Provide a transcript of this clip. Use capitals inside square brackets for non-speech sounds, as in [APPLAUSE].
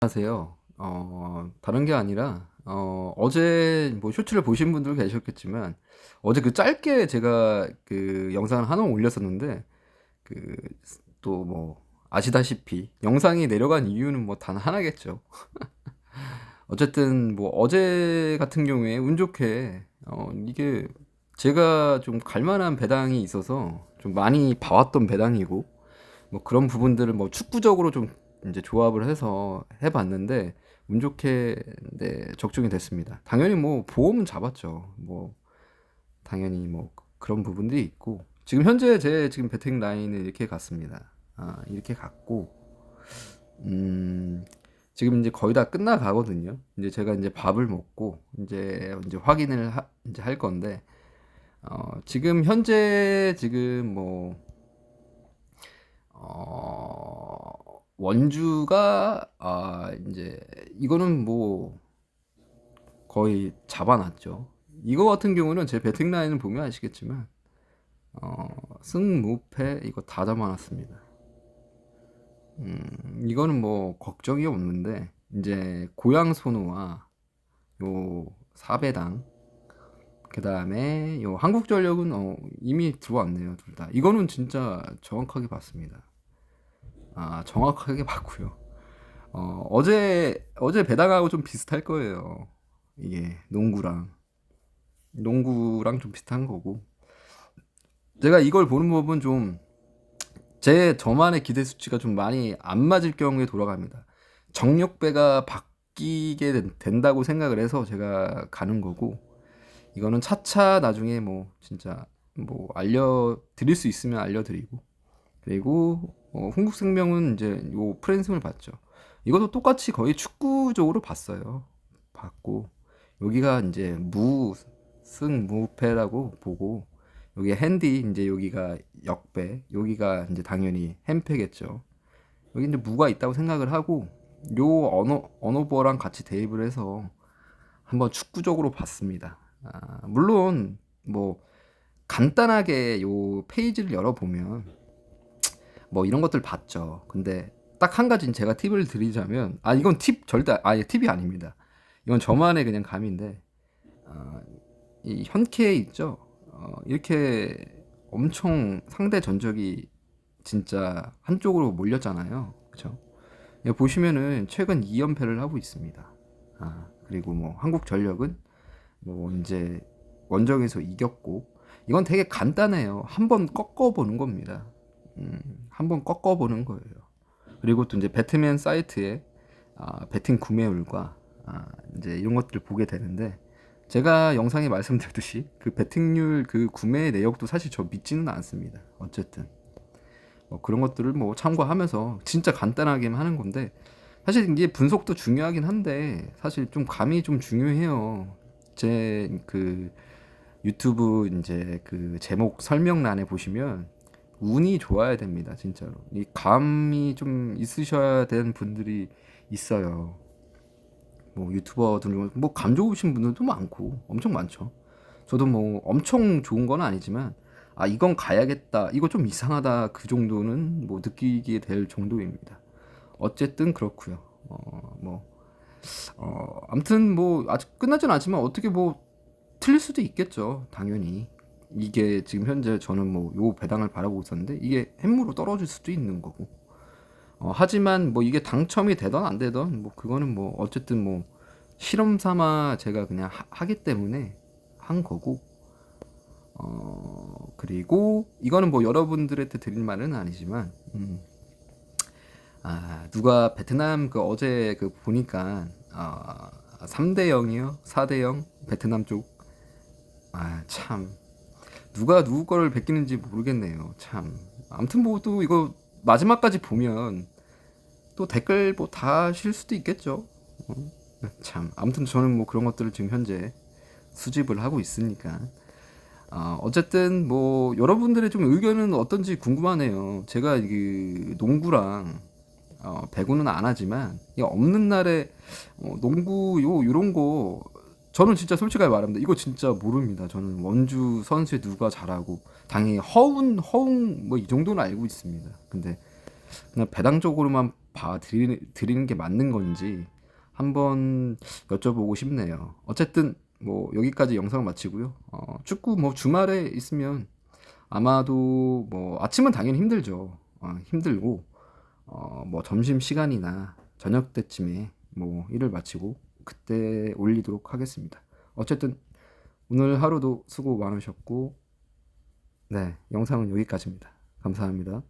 안녕하세요. 어, 다른 게 아니라, 어, 어제 뭐 쇼츠를 보신 분들 계셨겠지만, 어제 그 짧게 제가 그 영상을 하나 올렸었는데, 그, 또 뭐, 아시다시피, 영상이 내려간 이유는 뭐 단 하나겠죠. [LAUGHS] 어쨌든 뭐 어제 같은 경우에 운 좋게, 어, 이게 제가 좀 갈만한 배당이 있어서 좀 많이 봐왔던 배당이고, 뭐 그런 부분들을 뭐 축구적으로 좀 이제 조합을 해서 해봤는데 운 좋게 네, 적중이 됐습니다. 당연히 뭐 보험은 잡았죠. 뭐 당연히 뭐 그런 부분들이 있고 지금 현재 제 지금 배팅 라인은 이렇게 갔습니다. 아, 이렇게 갔고 음, 지금 이제 거의 다 끝나 가거든요. 이제 제가 이제 밥을 먹고 이제 이제 확인을 하, 이제 할 건데 어, 지금 현재 지금 뭐 어, 원주가 아 이제 이거는 뭐 거의 잡아놨죠. 이거 같은 경우는 제 배팅 라인을 보면 아시겠지만 어, 승무패 이거 다 잡아놨습니다. 음, 이거는 뭐 걱정이 없는데 이제 고양 손우와 요 사배당 그 다음에 요 한국전력은 어, 이미 들어왔네요 둘 다. 이거는 진짜 정확하게 봤습니다. 아, 정확하게 봤고요. 어, 어제 어제 배당하고 좀 비슷할 거예요. 이게 농구랑 농구랑 좀 비슷한 거고. 제가 이걸 보는 법은 좀 제 저만의 기대 수치가 좀 많이 안 맞을 경우에 돌아갑니다. 정력배가 바뀌게 된- 된다고 생각을 해서 제가 가는 거고 이거는 차차 나중에 뭐 진짜 뭐 알려 드릴 수 있으면 알려 드리고 그리고 어, 흥국생명은 이제 요 프랜승을 봤죠. 이것도 똑같이 거의 축구적으로 봤어요. 봤고 여기가 이제 무승 무패라고 보고 여기 핸디 이제 여기가 역배 여기가 이제 당연히 햄패겠죠. 여기 이제 무가 있다고 생각을 하고 요 언어 언어버랑 같이 대입을 해서 한번 축구적으로 봤습니다. 아, 물론 뭐 간단하게 요 페이지를 열어보면 뭐 이런 것들 봤죠. 근데 딱 한 가지 제가 팁을 드리자면 아 이건 팁 절대 아예 팁이 아닙니다. 이건 저만의 그냥 감인데 어, 이 현캐 있죠. 어, 이렇게 엄청 상대 전적이 진짜 한쪽으로 몰렸잖아요. 그렇죠? 보시면은 최근 2연패를 하고 있습니다. 아, 그리고 뭐 한국 전력은 뭐 이제 원정에서 이겼고 이건 되게 간단해요. 한번 꺾어 보는 겁니다. 음, 한번 꺾어보는 거예요. 그리고 또 이제 배트맨 사이트에 아, 배팅 구매율과 아, 이제 이런 것들을 보게 되는데 제가 영상에 [LAUGHS] 말씀드렸듯이 그 배팅률 그 구매 내역도 사실 저 믿지는 않습니다. 어쨌든 뭐 그런 것들을 뭐 참고하면서 진짜 간단하게만 하는 건데 사실 이게 분석도 중요하긴 한데 사실 좀 감이 좀 중요해요. 제 그 유튜브 이제 그 제목 설명란에 보시면 운이 좋아야 됩니다, 진짜로. 이 감이 좀 있으셔야 되는 분들이 있어요. 뭐 유튜버들 뭐감 좋으신 분들도 많고 엄청 많죠. 저도 뭐 엄청 좋은 건 아니지만 아 이건 가야겠다. 이거 좀 이상하다. 그 정도는 뭐 느끼게 될 정도입니다. 어쨌든 그렇고요. 어, 뭐 어, 아무튼 뭐 아직 끝나진 않지만 어떻게 뭐 틀릴 수도 있겠죠. 당연히. 이게 지금 현재 저는 뭐 요 배당을 바라보고 있었는데 이게 햄무로 떨어질 수도 있는 거고. 어, 하지만 뭐 이게 당첨이 되던 안 되던 뭐 그거는 뭐 어쨌든 뭐 실험 삼아 제가 그냥 하, 기 때문에 한 거고. 어, 그리고 이거는 뭐 여러분들한테 드릴 말은 아니지만 음, 아, 누가 베트남 그 어제 그 보니까 어, 3대 0이요? 4대 0? 베트남 쪽. 아, 참. 누가 누구 거를 베끼는지 모르겠네요. 참. 아무튼 뭐 또 이거 마지막까지 보면 또 댓글 뭐다실 수도 있겠죠. 어? 참. 아무튼 저는 뭐 그런 것들을 지금 현재 수집을 하고 있으니까. 어, 어쨌든 뭐 여러분들의 좀 의견은 어떤지 궁금하네요. 제가 그 농구랑 어, 배구는 안 하지만 이 없는 날에 어, 농구 요 요런 거 저는 진짜 솔직하게 말합니다. 이거 진짜 모릅니다. 저는 원주 선수에 누가 잘하고 당연히 허운 허웅 뭐 이 정도는 알고 있습니다. 근데 그냥 배당적으로만 봐 드리, 드리는 게 맞는 건지 한번 여쭤보고 싶네요. 어쨌든 뭐 여기까지 영상 마치고요. 어, 축구 뭐 주말에 있으면 아마도 뭐 아침은 당연히 힘들죠. 어, 힘들고 어, 뭐 점심 시간이나 저녁 때쯤에 뭐 일을 마치고 그때 올리도록 하겠습니다. 어쨌든 오늘 하루도 수고 많으셨고 네 영상은 여기까지입니다. 감사합니다.